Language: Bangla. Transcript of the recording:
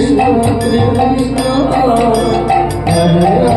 কৃষ্ণ কৃষ্ণ হরে